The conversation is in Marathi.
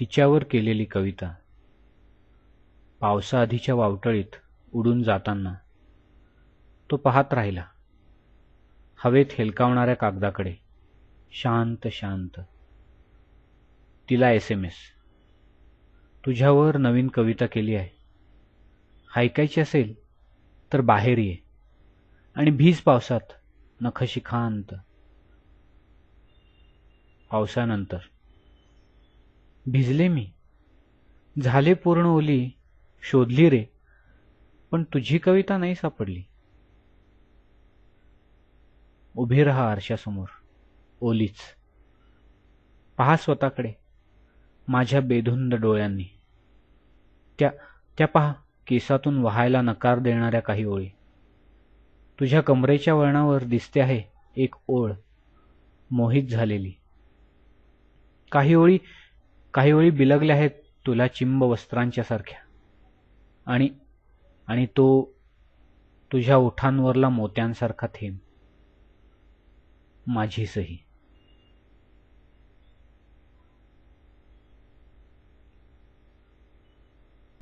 तिच्यावर केलेली कविता. पावसाआधीच्या वावटळीत उडून जाताना तो पाहत राहिला. हवेत हेलकावणाऱ्या कागदाकडे. शांत शांत. तिला एस एम एस. तुझ्यावर नवीन कविता केली आहे. ऐकायची असेल तर बाहेर ये. आणि भीज पावसात नखशिखांत पावसानंतर भिजले मी. झाले पूर्ण ओली शोधली रे पण तुझी कविता नाही सापडली. उभी रहा आरशासमोर ओलीच. पहा स्वतःकडे माझ्या बेधुंद डोळ्यांनी. त्या त्या पहा केसातून व्हायला नकार देणाऱ्या काही ओळी. तुझ्या कमरेच्या वळणावर दिसते आहे एक ओळ मोहित झालेली. काही ओळी काही ओळी बिलगल्या आहेत तुला चिंब वस्त्रांच्या सारख्या. आणि आणि तो तुझ्या ओठांवरला मोत्यांसारखा थेंब. माझी सही.